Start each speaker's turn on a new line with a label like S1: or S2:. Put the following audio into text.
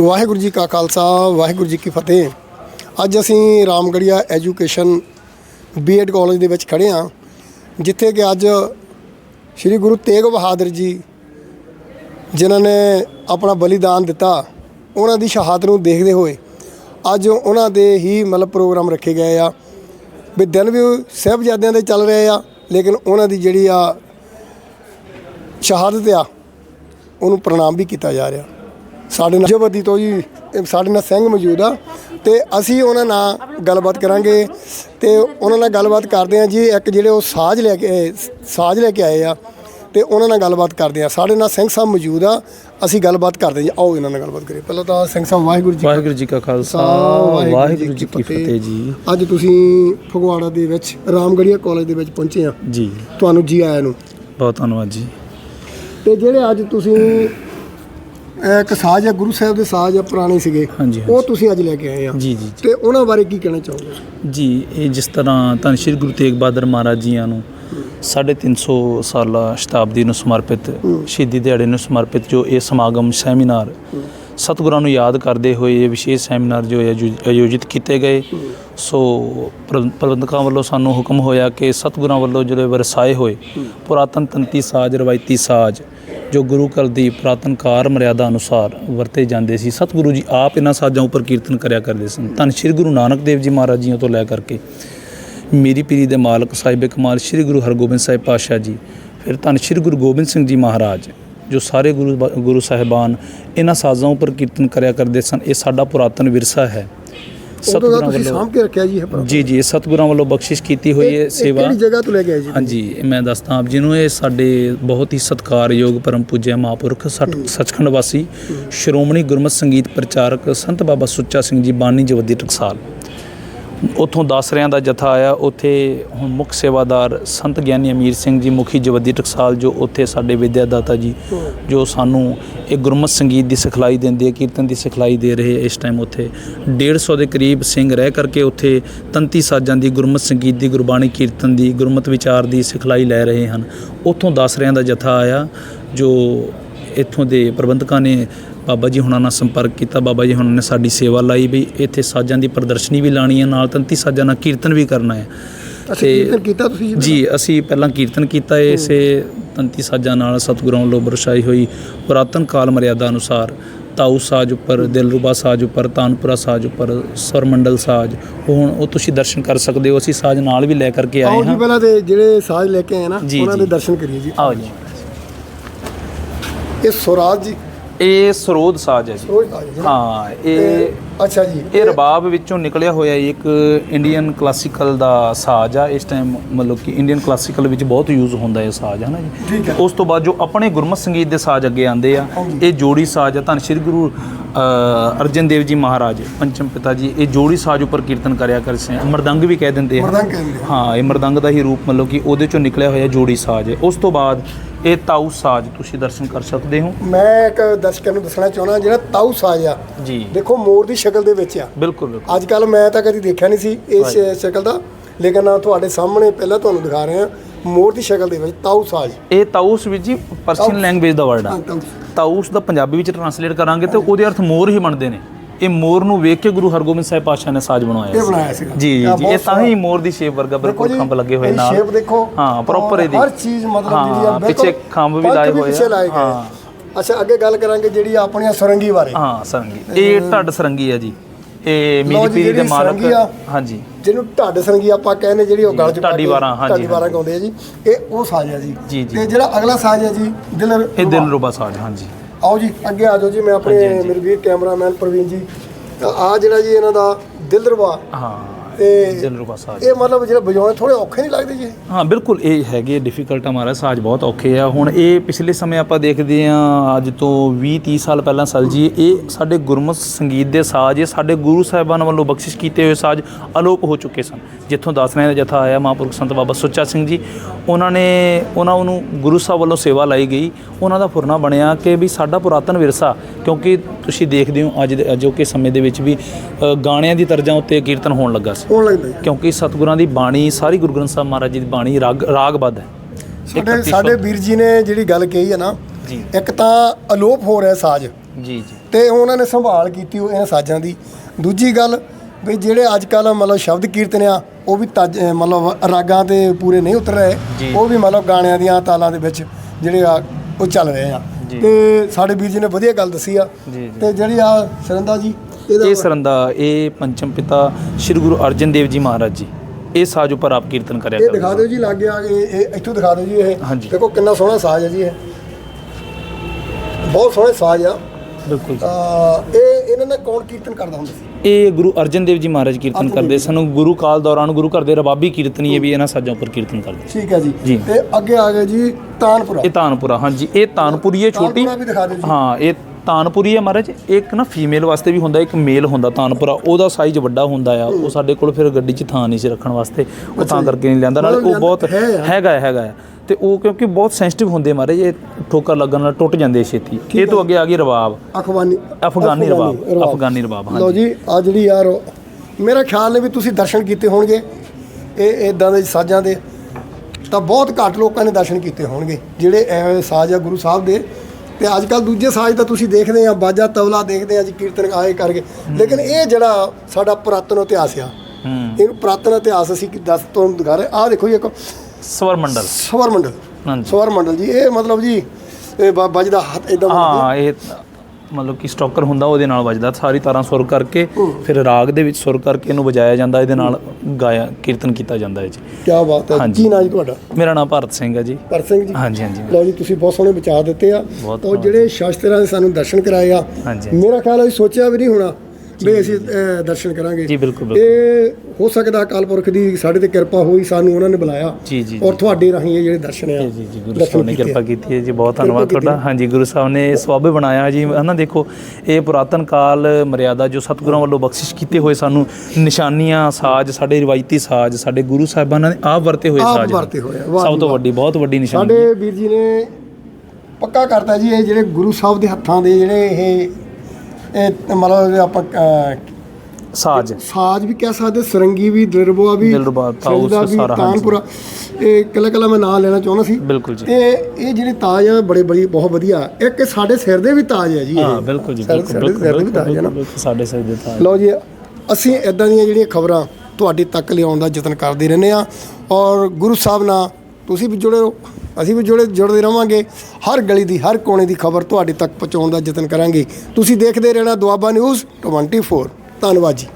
S1: ਵਾਹਿਗੁਰੂ ਜੀ ਕਾ ਖਾਲਸਾ, ਵਾਹਿਗੁਰੂ ਜੀ ਕੀ ਫਤਿਹ। ਅੱਜ ਅਸੀਂ ਰਾਮਗੜੀਆ ਐਜੂਕੇਸ਼ਨ ਬੀਐਡ ਕਾਲਜ ਦੇ ਵਿੱਚ ਖੜੇ ਹਾਂ, ਜਿੱਥੇ ਕਿ ਅੱਜ ਸ੍ਰੀ ਗੁਰੂ ਤੇਗ ਬਹਾਦਰ ਜੀ, ਜਿਨ੍ਹਾਂ ਨੇ ਆਪਣਾ ਬਲੀਦਾਨ ਦਿੱਤਾ, ਉਹਨਾਂ ਦੀ ਸ਼ਹਾਦਤ ਨੂੰ ਦੇਖਦੇ ਹੋਏ ਅੱਜ ਉਹਨਾਂ ਦੇ ਹੀ ਮਤਲਬ ਪ੍ਰੋਗਰਾਮ ਰੱਖੇ ਗਏ ਆ। ਵੀ ਦਿਨ ਵੀ ਸਾਹਿਬਜ਼ਾਦਿਆਂ ਦੇ ਚੱਲ ਰਹੇ ਆ, ਲੇਕਿਨ ਉਹਨਾਂ ਦੀ ਜਿਹੜੀ ਆ ਸ਼ਹਾਦਤ ਆ, ਉਹਨੂੰ ਪ੍ਰਣਾਮ ਵੀ ਕੀਤਾ ਜਾ ਰਿਹਾ। ਸਾਡੇ ਨਾਲ ਜਵਦੀ ਤੋਂ ਜੀ ਇਹ ਸਾਡੇ ਨਾਲ ਸਿੰਘ ਮੌਜੂਦ ਆ। ਤੇ ਅਸੀਂ ਉਹਨਾਂ ਨਾਲ ਗੱਲਬਾਤ ਕਰਾਂਗੇ ਤੇ ਉਹਨਾਂ ਨਾਲ ਗੱਲਬਾਤ ਕਰਦੇ ਆ ਜੀ ਇੱਕ ਜਿਹੜੇ ਉਹ ਸਾਜ਼ ਲੈ ਕੇ ਇਹ ਸਾਜ਼ ਲੈ ਕੇ ਆਏ ਆ ਤੇ ਉਹਨਾਂ ਨਾਲ ਗੱਲਬਾਤ ਕਰਦੇ ਆ। ਸਾਡੇ ਨਾਲ ਸਿੰਘ ਸਾਹਿਬ ਮੌਜੂਦ ਆ ਅਸੀਂ ਗੱਲਬਾਤ ਕਰਦੇ ਜੀ। ਆਓ ਇਹਨਾਂ ਨਾਲ ਗੱਲਬਾਤ ਕਰੀਏ। ਪਹਿਲਾਂ ਤਾਂ ਸਿੰਘ ਸਾਹਿਬ ਵਾਹਿਗੁਰੂ ਜੀ
S2: ਵਾਹਿਗੁਰੂ ਜੀ ਕਾ ਖਾਲਸਾ। ਵਾਹਿਗੁਰੂ ਜੀ ਕੀ ਫਤਿਹ ਜੀ।
S1: ਅੱਜ ਤੁਸੀਂ ਫਗਵਾੜਾ ਦੇ ਵਿੱਚ ਰਾਮਗੜੀਆ ਕਾਲਜ ਦੇ ਵਿੱਚ ਪਹੁੰਚੇ ਆ।
S2: ਜੀ।
S1: ਤੁਹਾਨੂੰ ਜੀ ਆਇਆਂ ਨੂੰ।
S2: ਬਹੁਤ ਧੰਨਵਾਦ ਜੀ।
S1: ਤੇ ਜਿਹੜੇ ਅੱਜ ਤੁਸੀਂ ਇੱਕ ਸਾਜ਼ ਆ ਗੁਰੂ ਸਾਹਿਬ ਦੇ ਸਾਜ਼ ਆ ਪੁਰਾਣੇ ਸੀਗੇ।
S2: ਹਾਂਜੀ,
S1: ਉਹ ਤੁਸੀਂ ਅੱਜ ਲੈ ਕੇ ਆਏ ਆ।
S2: ਜੀ ਜੀ
S1: ਤੇ ਉਹਨਾਂ ਬਾਰੇ ਕੀ ਕਹਿਣਾ ਚਾਹੋਗੇ?
S2: ਜੀ ਇਹ ਜਿਸ ਤਰ੍ਹਾਂ ਧੰਨ ਸ਼੍ਰੀ ਗੁਰੂ ਤੇਗ ਬਹਾਦਰ ਮਹਾਰਾਜ ਜੀਆਂ ਨੂੰ 350 ਸਾਲਾ ਸ਼ਤਾਬਦੀ ਨੂੰ ਸਮਰਪਿਤ ਸ਼ਹੀਦੀ ਦਿਹਾੜੇ ਨੂੰ ਸਮਰਪਿਤ ਜੋ ਇਹ ਸਮਾਗਮ ਸੈਮੀਨਾਰ ਸਤਿਗੁਰਾਂ ਨੂੰ ਯਾਦ ਕਰਦੇ ਹੋਏ ਇਹ ਵਿਸ਼ੇਸ਼ ਸੈਮੀਨਾਰ ਜੋ ਆਯੋਜਿ- ਆਯੋਜਿਤ ਕੀਤੇ ਗਏ। ਸੋ ਪ੍ਰ- ਪ੍ਰਬੰਧਕਾਂ ਵੱਲੋਂ ਸਾਨੂੰ ਹੁਕਮ ਹੋਇਆ ਕਿ ਸਤਿਗੁਰਾਂ ਵੱਲੋਂ ਜਿਹੜੇ ਵਰਸਾਏ ਹੋਏ ਪੁਰਾਤਨ ਤੰਤੀ ਸਾਜ਼ ਰਵਾਇਤੀ ਸਾਜ਼ ਜੋ ਗੁਰੂ ਘਰ ਦੀ ਪੁਰਾਤਨ ਕਾਰ ਮਰਿਆਦਾ ਅਨੁਸਾਰ ਵਰਤੇ ਜਾਂਦੇ ਸੀ। ਸਤਿਗੁਰੂ ਜੀ ਆਪ ਇਹਨਾਂ ਸਾਜ਼ਾਂ ਉੱਪਰ ਕੀਰਤਨ ਕਰਿਆ ਕਰਦੇ ਸਨ। ਧੰਨ ਸ਼੍ਰੀ ਗੁਰੂ ਨਾਨਕ ਦੇਵ ਜੀ ਮਹਾਰਾਜ ਜੀਆਂ ਤੋਂ ਲੈ ਕਰਕੇ ਮੇਰੀ ਪੀਰੀ ਦੇ ਮਾਲਕ ਸਾਹਿਬ ਕਮਾਲ ਸ੍ਰੀ ਗੁਰੂ ਹਰਗੋਬਿੰਦ ਸਾਹਿਬ ਪਾਤਸ਼ਾਹ ਜੀ, ਫਿਰ ਧੰਨ ਸ੍ਰੀ ਗੁਰੂ ਗੋਬਿੰਦ ਸਿੰਘ ਜੀ ਮਹਾਰਾਜ, ਜੋ ਸਾਰੇ ਗੁਰੂ ਬ- ਗੁਰੂ ਸਾਹਿਬਾਨ ਇਹਨਾਂ ਸਾਜ਼ਾਂ ਉੱਪਰ ਕੀਰਤਨ ਕਰਿਆ ਕਰਦੇ ਸਨ। ਇਹ ਸਾਡਾ ਪੁਰਾਤਨ ਵਿਰਸਾ ਹੈ।
S1: ਉਦੋਂ ਦਾ ਤੁਸੀਂ ਸਾਂਭ ਕੇ ਰੱਖਿਆ ਜੀ ਇਹ ਭਰਾ।
S2: ਜੀ ਜੀ ਸਤਿਗੁਰਾਂ ਵੱਲੋਂ ਬਖਸ਼ਿਸ਼ ਕੀਤੀ ਹੋਈ
S1: ਇਹ-
S2: ਹੈ ਸੇਵਾ।
S1: ਕਿਹੜੀ ਜਗ੍ਹਾ ਤੋਂ ਲੈ ਕੇ ਆਏ ਜੀ?
S2: ਹਾਂਜੀ ਮੈਂ ਦੱਸਦਾ ਆਪ ਜੀ ਨੂੰ ਇਹ ਸਾਡੇ ਬਹੁਤ ਹੀ ਸਤਿਕਾਰਯੋਗ ਪਰਮ ਪੂਜਿਆ ਮਹਾਂਪੁਰਖ ਸੱਚ- ਸੱਚਖੰਡ ਵਾਸੀ ਸ਼੍ਰੋਮਣੀ ਗੁਰਮਤਿ ਸੰਗੀਤ ਪ੍ਰਚਾਰਕ ਸੰਤ ਬਾਬਾ ਸੁੱਚਾ ਸਿੰਘ ਜੀ ਬਾਨੀ ਜਵੱਦੀ ਟਕਸਾਲ। ਉਥੋਂ ਦਾਸਰਿਆਂ ਦਾ ਜਥਾ ਆਇਆ। ਉੱਥੇ ਹੁਣ ਮੁੱਖ ਸੇਵਾਦਾਰ ਸੰਤ ਗਿਆਨੀ ਅਮੀਰ ਸਿੰਘ ਜੀ, ਮੁਖੀ ਜਵੱਦੀ ਟਕਸਾਲ ਜੋ ਉੱਥੇ ਸਾਡੇ ਵਿਦਿਆ ਦਾਤਾ ਜੀ, ਜੋ ਸਾਨੂੰ ਇਹ ਗੁਰਮਤ ਸੰਗੀਤ ਦੀ ਸਿਖਲਾਈ ਦਿੰਦੇ ਆ, ਕੀਰਤਨ ਦੀ ਸਿਖਲਾਈ ਦੇ ਰਹੇ ਇਸ ਟਾਈਮ ਉੱਥੇ। 150 ਦੇ ਕਰੀਬ ਸਿੰਘ ਰਹਿ ਕਰਕੇ ਉੱਥੇ ਤੰਤੀ ਸਾਜ਼ਾਂ ਦੀ ਗੁਰਮਤ ਸੰਗੀਤ ਦੀ, ਗੁਰਬਾਣੀ ਕੀਰਤਨ ਦੀ, ਗੁਰਮਤ ਵਿਚਾਰ ਦੀ ਸਿਖਲਾਈ ਲੈ ਰਹੇ ਹਨ। ਉੱਥੋਂ ਦਾਸਰਿਆਂ ਦਾ ਜਥਾ ਆਇਆ, ਜੋ ਇੱਥੋਂ ਦੇ ਪ੍ਰਬੰਧਕਾਂ ਨੇ ਬਾਬਾ ਜੀ ਹੁਣਾਂ ਨਾਲ ਸੰਪਰਕ ਕੀਤਾ ਬਾਬਾ ਜੀ ਹੁਣਾਂ ਨੇ ਸਾਡੀ ਸੇਵਾ ਲਾਈ ਵੀ ਇੱਥੇ ਸਾਜ਼ਾਂ ਦੀ ਪ੍ਰਦਰਸ਼ਨੀ ਵੀ ਲਾਣੀ ਹੈ ਨਾਲ ਤੰਤੀ ਸਾਜ਼ਾਂ ਨਾਲ ਕੀਰਤਨ ਵੀ ਕਰਨਾ ਹੈ।
S1: ਕੀਰਤਨ ਕੀਤਾ ਤੁਸੀਂ ਜੀ
S2: ਅਸੀਂ ਪਹਿਲਾਂ ਕੀਰਤਨ ਕੀਤਾ ਇਸੇ ਤੰਤੀ ਸਾਜ਼ਾਂ ਨਾਲ ਸਤਿਗੁਰਾਂ ਵੱਲੋਂ ਬਰਸਾਈ ਹੋਈ ਪੁਰਾਤਨ ਕਾਲ ਮਰਿਆਦਾ ਅਨੁਸਾਰ ਤਾਊ ਸਾਜ ਉੱਪਰ ਦਿਲਰੂਬਾ ਸਾਜ ਉੱਪਰ ਤਾਨਪੁਰਾ ਸਾਜ ਉੱਪਰ ਸਰਮੰਡਲ ਸਾਜ ਹੁਣ ਉਹ ਤੁਸੀਂ ਦਰਸ਼ਨ ਕਰ ਸਕਦੇ ਹੋ ਅਸੀਂ ਸਾਜ ਨਾਲ ਵੀ ਲੈ ਕਰਕੇ ਆਏ
S1: ਆਓ ਜੀ
S2: ਹਾਂ।
S1: ਪਹਿਲਾਂ ਤੇ ਜਿਹੜੇ ਸਾਜ਼ ਲੈ ਕੇ ਆਏ ਨਾ ਉਹਨਾਂ। ਦੇ ਦਰਸ਼ਨ ਕਰੀਏ ਜੀ।
S2: ਆਓ ਜੀ।
S1: ਇਹ ਸੁਰਾਜ ਜੀ
S2: ਇਹ ਸਰੋਦ ਸਾਜ ਹੈ ਜੀ।
S1: ਸਾਜ਼?
S2: ਹਾਂ ਇਹ
S1: ਅੱਛਾ ਜੀ
S2: ਇਹ ਰਬਾਬ ਵਿੱਚੋਂ ਨਿਕਲਿਆ ਹੋਇਆ ਇੱਕ ਇੰਡੀਅਨ ਕਲਾਸੀਕਲ ਦਾ ਸਾਜ਼ ਆ। ਇਸ ਟਾਈਮ ਮਤਲਬ ਕਿ ਇੰਡੀਅਨ ਕਲਾਸੀਕਲ ਵਿੱਚ ਬਹੁਤ ਯੂਜ਼ ਹੁੰਦਾ ਇਹ ਸਾਜ਼ ਹੈ ਨਾ ਜੀ ਉਸ ਤੋਂ ਬਾਅਦ ਜੋ ਆਪਣੇ ਗੁਰਮਤ ਸੰਗੀਤ ਦੇ ਸਾਜ਼ ਅੱਗੇ ਆਉਂਦੇ ਆ ਇਹ ਜੋੜੀ ਸਾਜ਼ ਆ। ਧੰਨ ਸ਼੍ਰੀ ਗੁਰੂ ਅਰਜਨ ਦੇਵ ਜੀ ਮਹਾਰਾਜ ਪੰਚਮ ਪਿਤਾ ਜੀ ਇਹ ਜੋੜੀ ਸਾਜ਼ ਉੱਪਰ ਕੀਰਤਨ ਕਰਿਆ ਕਰਦੇ ਸੀ ਮਰਦੰਗ ਵੀ ਕਹਿ ਦਿੰਦੇ ਆ
S1: ਮਰਦੰਗ ਕਹਿੰਦੇ ਆ।
S2: ਹਾਂ ਇਹ ਮਰਦੰਗ ਦਾ ਹੀ ਰੂਪ ਮਤਲਬ ਕਿ ਉਹਦੇ ਚੋਂ ਨਿਕਲਿਆ ਹੋਇਆ ਜੋੜੀ ਸਾਜ਼ ਹੈ। ਉਸ ਤੋਂ ਬਾਅਦ ਇਹ ਤਾਊ ਸਾਜ਼ ਤੁਸੀਂ ਦਰਸ਼ਨ ਕਰ ਸਕਦੇ ਹੋ।
S1: ਮੈਂ ਇੱਕ ਦਰਸ਼ਕਾਂ ਨੂੰ ਦੱਸਣਾ ਚਾਹੁੰਦਾ ਜਿਹੜਾ ਤਾਊ ਸਾਜ਼ ਆ
S2: ਜੀ।
S1: ਦੇਖੋ ਮੋਰ ਦੀ ਸ਼ਕਲ ਦੇ ਵਿੱਚ ਆ।
S2: ਬਿਲਕੁਲ ਬਿਲਕੁਲ।
S1: ਅੱਜ ਕੱਲ ਮੈਂ ਤਾਂ ਕਦੀ ਦੇਖਿਆ ਨਹੀਂ ਸੀ ਇਸ ਸ਼ਕਲ ਦਾ। ਲੇਕਿਨ ਤੁਹਾਡੇ ਸਾਹਮਣੇ ਪਹਿਲਾਂ ਤੁਹਾਨੂੰ ਦਿਖਾ ਰਹੇ। ਹਾਂ ਮੋਰ ਦੀ ਸ਼ਕਲ ਦੇ ਵਿੱਚ ਤਾਊ ਸਾਜ਼
S2: ਇਹ ਤਾਊਸ ਵਿੱਚ ਜੀ ਪਰਸ਼ੀਅਨ ਲੈਂਗੁਏਜ ਦਾ ਵਰਡ ਆ। ਤਾਊਸ। ਦਾ ਪੰਜਾਬੀ ਵਿੱਚ ਟਰਾਂਸਲੇਟ ਕਰਾਂਗੇ ਤੇ ਉਹਦੇ ਅਰਥ ਮੋਰ ਹੀ ਬਣਦੇ ਨੇ। ਇਹ ਮੋਰ ਨੂੰ ਵੇਖ ਕੇ ਗੁਰੂ ਹਰਗੋਬਿੰਦ ਸਾਹਿਬ ਪਾਤਸ਼ਾਹ ਨੇ ਸਾਜ਼ ਬਣਾਇਆ
S1: ਇਹ। ਬਣਾਇਆ ਸੀਗਾ।
S2: ਜੀ ਜੀ ਇਹ ਤਾਂ ਹੀ ਮੋਰ ਦੀ ਸ਼ੇਪ ਵਰਗਾ ਬਿਲਕੁਲ ਖੰਭ ਲੱਗੇ ਹੋਏ ਨਾਲ।
S1: shape ਦੇਖੋ।
S2: ਹਾਂ ਪ੍ਰੋਪਰ ਇਹਦੀ।
S1: ਹਰ ਚੀਜ਼ ਮਤਲਬ ਜਿਹੜੀ ਆ
S2: ਪਿੱਛੇ ਖੰਭ ਵੀ ਲਾਏ ਹੋਏ ਆ। ਹਾਂ।
S1: ਅੱਛਾ ਅੱਗੇ ਗੱਲ ਕਰਾਂਗੇ ਜਿਹੜੀ ਆਪਣੀਆਂ ਸੁਰੰਗੀ ਬਾਰੇ।
S2: ਹਾਂ ਸਰੰਗੀ। ਇਹ ਢੱਡ ਸਰੰਗੀ ਆ ਜੀ। ਇਹ ਮੀਰੀ ਪੀਰੀ ਦੇ ਮਾਲਕ ਹਾਂਜੀ।
S1: ਜਿਹਨੂੰ ਢੱਡ ਸਰੰਗੀ ਆਪਾਂ ਕਹਿੰਦੇ ਜਿਹੜੀ ਉਹ ਗਲ ਚ
S2: ਢਾਡੀ ਵਾਰਾਂ, ਹਾਂਜੀ,
S1: ਢਾਡੀ ਵਾਰਾਂ। ਗਾਉਂਦੇ ਆ ਜੀ। ਇਹ ਉਹ ਸਾਜ਼ ਹੈ ਜੀ।
S2: ਜੀ, ਜੀ।
S1: ਤੇ ਜਿਹੜਾ ਅਗਲਾ ਸਾਜ਼ ਹੈ ਜੀ ਦਿਲ
S2: ਇਹ ਦਿਲ ਰੂਬਾ। ਸਾਜ਼ ਹਾਂਜੀ।
S1: ਆਓ ਜੀ ਅੱਗੇ ਆ ਜਾਓ ਜੀ ਮੈਂ ਆਪਣੇ
S2: ਹਾਂਜੀ, ਹਾਂਜੀ।
S1: ਮੇਰੇ ਵੀਰ ਕੈਮਰਾਮੈਨ ਪ੍ਰਵੀਨ ਜੀ। ਆ ਜਿਹੜਾ ਜੀ ਇਹਨਾਂ ਦਾ ਦਿਲਰਵਾ
S2: ਹਾਂ।
S1: ਤੇ
S2: ਸਾਜ਼
S1: ਇਹ ਮਤਲਬ ਜਿਹੜਾ ਵਜਾਉਣੇ ਥੋੜੇ ਔਖੇ ਨਹੀਂ ਲੱਗਦੇ ਜੀ?
S2: ਹਾਂ ਬਿਲਕੁਲ ਇਹ ਹੈਗੇ ਡਿਫਿਕਲਟ ਹਮਾਰਾ ਸਾਜ਼ ਬਹੁਤ ਔਖੇ ਆ। ਹੁਣ ਇਹ ਪਿਛਲੇ ਸਮੇਂ ਆਪਾਂ ਦੇਖਦੇ ਆ ਅੱਜ ਤੋਂ 20 30 ਸਾਲ ਪਹਿਲਾਂ ਸਰ ਜੀ ਇਹ ਸਾਡੇ ਗੁਰਮਤ ਸੰਗੀਤ ਦੇ ਸਾਜ਼ ਇਹ ਸਾਡੇ ਗੁਰੂ ਸਾਹਿਬਾਨ ਵੱਲੋਂ ਬਖਸ਼ਿਸ਼ ਕੀਤੇ ਹੋਏ ਸਾਜ਼ ਅਲੋਪ ਹੋ ਚੁੱਕੇ ਸਨ। ਜਿੱਥੋਂ ਦਾਸਰਿਆਂ ਦਾ ਜਥਾ ਆਇਆ ਮਹਾਂਪੁਰਖ ਸੰਤ ਬਾਬਾ ਸੁੱਚਾ ਸਿੰਘ ਜੀ ਉਹਨਾਂ ਨੇ ਉਹਨਾਂ ਨੂੰ ਗੁਰੂ ਸਾਹਿਬ ਵੱਲੋਂ ਸੇਵਾ ਲਾਈ ਗਈ। ਉਹਨਾਂ ਦਾ ਫੁਰਨਾ ਬਣਿਆ ਕਿ ਵੀ ਸਾਡਾ ਪੁਰਾਤਨ ਵਿਰਸਾ ਕਿਉਂਕਿ ਤੁਸੀਂ ਦੇਖਦੇ ਹੋ ਅੱਜ ਦੇ ਅਜੋਕੇ ਸਮੇਂ ਦੇ ਵਿੱਚ ਵੀ ਅ, ਗਾਣਿਆਂ ਦੀ ਤਰਜਾਂ ਉੱਤੇ ਕੀਰਤਨ ਹੋਣ ਲੱਗਾ ਸੀ।
S1: ਹੋਣ ਲੱਗਦਾ ਜੀ
S2: ਕਿਉਂਕਿ ਸਤਿਗੁਰਾਂ ਦੀ ਬਾਣੀ ਸਾਰੀ ਗੁਰੂ ਗ੍ਰੰਥ ਸਾਹਿਬ ਮਹਾਰਾਜ ਜੀ ਦੀ ਬਾਣੀ ਰਾਗ ਰਾਗਬੱਧ ਹੈ।
S1: ਸਾਡੇ ਸਾਡੇ ਵੀਰ ਜੀ ਨੇ ਜਿਹੜੀ ਗੱਲ ਕਹੀ ਹੈ ਨਾ
S2: ਜੀ।
S1: ਇੱਕ ਤਾਂ ਅਲੋਪ ਹੋ ਰਿਹਾ ਸਾਜ਼।
S2: ਜੀ ਜੀ।
S1: ਤੇ ਉਹਨਾਂ ਨੇ ਸੰਭਾਲ ਕੀਤੀ ਉਹ ਇਹਨਾਂ ਸਾਜ਼ਾਂ ਦੀ। ਦੂਜੀ ਗੱਲ ਵੀ ਜਿਹੜੇ ਅੱਜ ਕੱਲ ਮਤਲਬ ਸ਼ਬਦ ਕੀਰਤਨ ਆ ਉਹ ਵੀ ਮਤਲਬ ਰਾਗਾਂ ਤੇ ਪੂਰੇ ਨਹੀਂ ਉਤਰ ਰਹੇ। ਉਹ ਵੀ ਮਤਲਬ ਗਾਣਿਆਂ ਦੀਆਂ ਤਾਲਾਂ ਦੇ ਵਿੱਚ ਜਿਹੜੇ ਆ ਉਹ ਚੱਲ ਰਹੇ ਆ। ਤੇ ਸਾਡੇ ਵੀਰ ਜੀ ਨੇ ਵਧੀਆ ਗੱਲ ਦੱਸੀ ਆ। ਤੇ ਜਿਹੜੀ ਆ ਸਰੰਦਾ ਜੀ
S2: ਇਹ ਸਰੰਦਾ ਇਹ ਪੰਚਮ ਪਿਤਾ ਸ੍ਰੀ ਗੁਰੂ ਅਰਜਨ ਦੇਵ ਜੀ ਮਹਾਰਾਜ ਜੀ। ਇਹ ਸਾਜ ਉੱਪਰ ਆਪ ਕੀਰਤਨ ਕਰਿਆ
S1: ਇਹ ਦਿਖਾ ਦਿਓ ਜੀ ਲਾਗੇ ਆ ਕੇ ਇਹ ਇੱਥੋਂ ਦਿਖਾ ਦਿਓ ਜੀ ਇਹ
S2: ਹਾਂਜੀ।
S1: ਦੇਖੋ ਕਿੰਨਾ ਸੋਹਣਾ ਸਾਜ਼ ਹੈ ਜੀ ਇਹ। ਬਹੁਤ ਸੋਹਣੇ ਸਾਜ਼ ਆ।
S2: ਬਿਲਕੁਲ।
S1: ਆ, ਇਹ ਇਹਨਾਂ ਨੇ ਕੌਣ ਕੀਰਤਨ ਕਰਦਾ ਹੁੰਦਾ ਸੀ?
S2: ਇਹ ਗੁਰੂ ਅਰਜਨ ਦੇਵ ਜੀ ਮਹਾਰਾਜ ਕੀਰਤਨ ਕਰਦੇ ਸਾਨੂੰ। ਗੁਰੂ ਕਾਲ ਦੌਰਾਨ ਗੁਰੂ ਘਰ ਦੇ ਰਬਾਬੀ ਕੀਰਤਨੀਏ ਵੀ ਇਹਨਾਂ ਸਾਜ਼ਾਂ ਉੱਪਰ ਕੀਰਤਨ ਕਰਦੇ
S1: ਠੀਕ ਹੈ ਜੀ।
S2: ਜੀ।
S1: ਤੇ ਅੱਗੇ ਆ ਗਏ ਜੀ ਤਾਨਪੁਰਾ।
S2: ਇਹ ਤਾਨਪੁਰਾ ਹਾਂਜੀ। ਇਹ ਤਾਨਪੁਰੀ ਹੈ ਛੋਟੀ
S1: ਤਾਨਪੁਰਾ ਵੀ ਦਿਖਾ ਦਿਓ ਜੀ।
S2: ਹਾਂ ਇਹ ਤਾਨਪੁਰੀ ਹੈ ਮਹਾਰਾਜ ਇੱਕ ਨਾ ਫੀਮੇਲ ਵਾਸਤੇ ਵੀ ਹੁੰਦਾ ਇੱਕ ਮੇਲ ਹੁੰਦਾ ਤਾਨਪੁਰਾ ਉਹਦਾ ਸਾਈਜ਼ ਵੱਡਾ ਹੁੰਦਾ ਆ ਉਹ ਸਾਡੇ ਕੋਲ ਫਿਰ ਗੱਡੀ 'ਚ ਥਾਂ ਨਹੀਂ ਸੀ ਰੱਖਣ ਵਾਸਤੇ ਉਹ ਤਾਂ ਕਰਕੇ ਨਹੀਂ ਲਿਆਂਦਾ ਨਾਲ ਉਹ ਬਹੁਤ
S1: ਹੈ।
S2: ਹੈਗਾ ਹੈ, ਹੈਗਾ ਹੈ। ਤੇ ਉਹ ਕਿਉਂਕਿ ਬਹੁਤ ਸੈਂਸਿਟਿਵ ਹੁੰਦੇ ਮਹਾਰਾਜ ਇਹ ਠੋਕਰ ਲੱਗਣ ਨਾਲ ਟੁੱਟ ਜਾਂਦੇ ਛੇਤੀ। ਇਹ ਤੋਂ ਅੱਗੇ ਆ ਗਈ ਰਬਾਬ।
S1: ਅਫਗਾਨੀ
S2: ਅਫਗਾਨੀ ਰਬਾਬ ਅਫਗਾਨੀ ਰਬਾਬ।
S1: ਲਓ
S2: ਹਾਂਜੀ।
S1: ਜੀ ਆ ਜਿਹੜੀ ਯਾਰ ਮੇਰਾ ਖਿਆਲ ਨੇ ਵੀ ਤੁਸੀਂ ਦਰਸ਼ਨ ਕੀਤੇ ਹੋਣਗੇ ਇਹ ਇਦਾਂ ਦੇ ਸਾਜ਼ਾਂ ਦੇ ਤਾਂ ਬਹੁਤ ਘੱਟ ਲੋਕਾਂ ਨੇ ਦਰਸ਼ਨ ਕੀਤੇ ਹੋਣਗੇ ਜਿਹੜੇ ਐਵੇਂ ਸਾਜ਼ ਆ ਗੁਰੂ ਸਾਹਿਬ ਦੇ। ਤੇ ਅੱਜ ਕੱਲ ਦੂਜੇ ਸਾਜ਼ ਤਾਂ ਤੁਸੀਂ ਦੇਖਦੇ ਆ ਬਾਜਾ ਤਬਲਾ ਦੇਖਦੇ ਆ ਜੀ ਕੀਰਤਨ ਆਏ ਕਰਕੇ। ਲੇਕਿਨ ਇਹ ਜਿਹੜਾ ਸਾਡਾ ਪੁਰਾਤਨ ਇਤਿਹਾਸ ਆ ਇਹ ਪੁਰਾਤਨ ਇਤਿਹਾਸ ਅਸੀਂ ਦੱਸ ਤੁਹਾਨੂੰ ਦਿਖਾ ਰਹੇ ਆ ਦੇਖੋ ਜੀ ਇੱਕ
S2: ਸਵਰ ਮੰਡਲ।
S1: ਸਵਰ ਮੰਡਲ।
S2: ਹਾਂਜੀ।
S1: ਸਵਰ ਮੰਡਲ ਜੀ ਇਹ ਮਤਲਬ ਜੀ ਇਹ ਵੱਜਦਾ ਹੱਥ ਇਦਾਂ
S2: ਹਾਂ ਇਹ ਮਤਲਬ ਕਿ ਸਟੋਕਰ ਹੁੰਦਾ ਉਹਦੇ ਨਾਲ ਵੱਜਦਾ। ਸਾਰੀ ਤਾਰਾਂ ਸੁਰ ਕਰਕੇ ਫਿਰ ਰਾਗ ਦੇ ਵਿੱਚ ਸੁਰ ਕਰਕੇ ਇਹਨੂੰ ਵਜਾਇਆ ਜਾਂਦਾ ਇਹਦੇ ਨਾਲ ਗਾਇਆ ਕੀਰਤਨ ਕੀਤਾ ਜਾਂਦਾ ਹੈ ਜੀ
S1: ਕੀ ਬਾਤ ਹੈ। ਕੀ ਨਾਂ ਜੀ ਤੁਹਾਡਾ?
S2: ਮੇਰਾ ਨਾਮ ਭਾਰਤ ਸਿੰਘ ਹੈ ਜੀ।
S1: ਪਰ ਸਿੰਘ ਜੀ।
S2: ਹਾਂਜੀ ਹਾਂਜੀ।
S1: ਲਓ ਜੀ ਤੁਸੀਂ ਬਹੁਤ ਸੋਹਣੇ ਵਿਚਾਰ ਦਿੱਤੇ ਆ। ਉਹ ਜਿਹੜੇ ਸ਼ਾਸਤਰਾਂ ਦੇ ਸਾਨੂੰ ਦਰਸ਼ਨ ਕਰਾਏ ਆ। ਮੇਰਾ ਖਿਆਲ ਹੈ ਸੋਚਿਆ ਵੀ ਨਹੀਂ ਹੋਣਾ ਵੀ ਅਸੀਂ ਦਰਸ਼ਨ ਕਰਾਂਗੇ।
S2: ਜੀ, ਬਿਲਕੁਲ, ਬਿਲਕੁਲ।
S1: ਇਹ ਹੋ ਸਕਦਾ ਅਕਾਲ ਪੁਰਖ ਦੀ ਸਾਡੇ ਤੇ ਕਿਰਪਾ ਹੋਈ ਸਾਨੂੰ ਉਹਨਾਂ ਨੇ ਬੁਲਾਇਆ
S2: ਜੀ, ਜੀ,
S1: ਔਰ ਤੁਹਾਡੇ ਰਾਹੀਂ ਇਹ ਜਿਹੜੇ ਦਰਸ਼ਨ ਆ
S2: ਜੀ ਜੀ ਜੀ ਗੁਰੂ
S1: ਦਰਸ਼ਨ
S2: ਸਾਹਿਬ ਨੇ
S1: ਕੀਤੇ
S2: ਕਿਰਪਾ। ਕੀਤੀ ਹੈ ਜੀ ਬਹੁਤ ਧੰਨਵਾਦ
S1: ਕੀਤੀ
S2: ਤੁਹਾਡਾ। ਹਾਂਜੀ ਗੁਰੂ ਸਾਹਿਬ ਨੇ ਸਵਾਬ ਬਣਾਇਆ ਜੀ। ਹਨਾ ਦੇਖੋ ਇਹ ਪੁਰਾਤਨ ਕਾਲ ਮਰਿਆਦਾ ਜੋ ਸਤਿਗੁਰਾਂ ਵੱਲੋਂ ਬਖਸ਼ਿਸ਼ ਕੀਤੇ ਹੋਏ ਸਾਨੂੰ ਨਿਸ਼ਾਨੀਆਂ ਸਾਜ਼ ਸਾਡੇ ਰਿਵਾਇਤੀ ਸਾਜ਼ ਸਾਡੇ ਗੁਰੂ ਸਾਹਿਬਾਨਾਂ ਨੇ ਆਪ ਵਰਤੇ ਹੋਏ
S1: ਆਪ
S2: ਸਾਜ਼
S1: ਵਰਤੇ ਹੋਏ ਆ, ਵਾਹ
S2: ਸਭ
S1: ਜੀ
S2: ਤੋਂ
S1: ਵਾਹ।
S2: ਵੱਡੀ ਬਹੁਤ ਵੱਡੀ ਨਿਸ਼ਾਨੀ।
S1: ਸਾਡੇ ਵੀਰ ਜੀ ਨੇ ਪੱਕਾ ਕਰਤਾ ਜੀ ਇਹ ਜਿਹੜੇ ਗੁਰੂ ਸਾਹਿਬ ਦੇ ਹੱਥਾਂ ਦੇ ਜਿਹੜੇ ਇਹ ਇਹ ਮਤਲਬ ਆਪਾਂ ਅਹ,
S2: ਸਾਜ਼।
S1: ਸਾਜ ਵੀ ਕਹਿ ਸਕਦੇ ਸਰੰਗੀ ਵੀ ਦਿਲਰਬਾ ਵੀ
S2: ਦਿਲਰਬਾ, ਤਾਊਸ,
S1: ਵੀ,
S2: ਸਾਰਾ, ਹਾਂਜੀ।
S1: ਤਾਨਪੁਰਾ। ਇਹ ਕੱਲਾ ਕੱਲਾ ਮੈਂ ਨਾਂ ਲੈਣਾ ਚਾਹੁੰਦਾ ਸੀ।
S2: ਬਿਲਕੁਲ ਜੀ।
S1: ਤੇ ਇਹ ਜਿਹੜੇ ਤਾਜ ਆ ਬੜੇ ਬੜੀ ਬਹੁਤ ਵਧੀਆ। ਇੱਕ ਸਾਡੇ ਸਿਰ ਦੇ ਵੀ ਤਾਜ ਹੈ ਜੀ ਇਹ।
S2: ਹਾਂ ਬਿਲਕੁਲ ਜੀ
S1: ਸਾਡੇ
S2: ਬਿਲਕੁਲ
S1: ਦੇ- ਸਿਰ ਦੇ ਵੀ ਤਾਜ ਹੈ ਨਾ।
S2: ਬਿਲਕੁਲ ਸਾਡੇ ਸਿਰ ਦੇ ਤਾਜ।
S1: ਲਓ ਜੀ ਅਸੀਂ ਇਦਾਂ ਦੀਆਂ ਜਿਹੜੀਆਂ ਖਬਰਾਂ ਤੁਹਾਡੇ ਤੱਕ ਲਿਆਉਣ ਦਾ ਯਤਨ ਕਰਦੇ ਰਹਿੰਦੇ ਆ ਔਰ ਗੁਰੂ ਸਾਹਿਬ ਨਾਲ ਤੁਸੀਂ ਵੀ ਜੁੜੇ ਰਹੋ। ਅਸੀਂ ਵੀ ਜੁੜੇ ਜੁੜਦੇ ਰਵਾਂਗੇ। ਹਰ ਗਲੀ ਦੀ, ਹਰ ਕੋਨੇ ਦੀ ਖਬਰ ਤੁਹਾਡੇ ਤੱਕ ਪਹੁੰਚਾਉਣ ਦਾ ਯਤਨ ਕਰਾਂਗੇ। ਤੁਸੀਂ ਦੇਖਦੇ ਰਹਿਣਾ ਦੁਆਬਾ ਨਿਊਜ਼ 24 ਧੰਨਵਾਦ ਜੀ।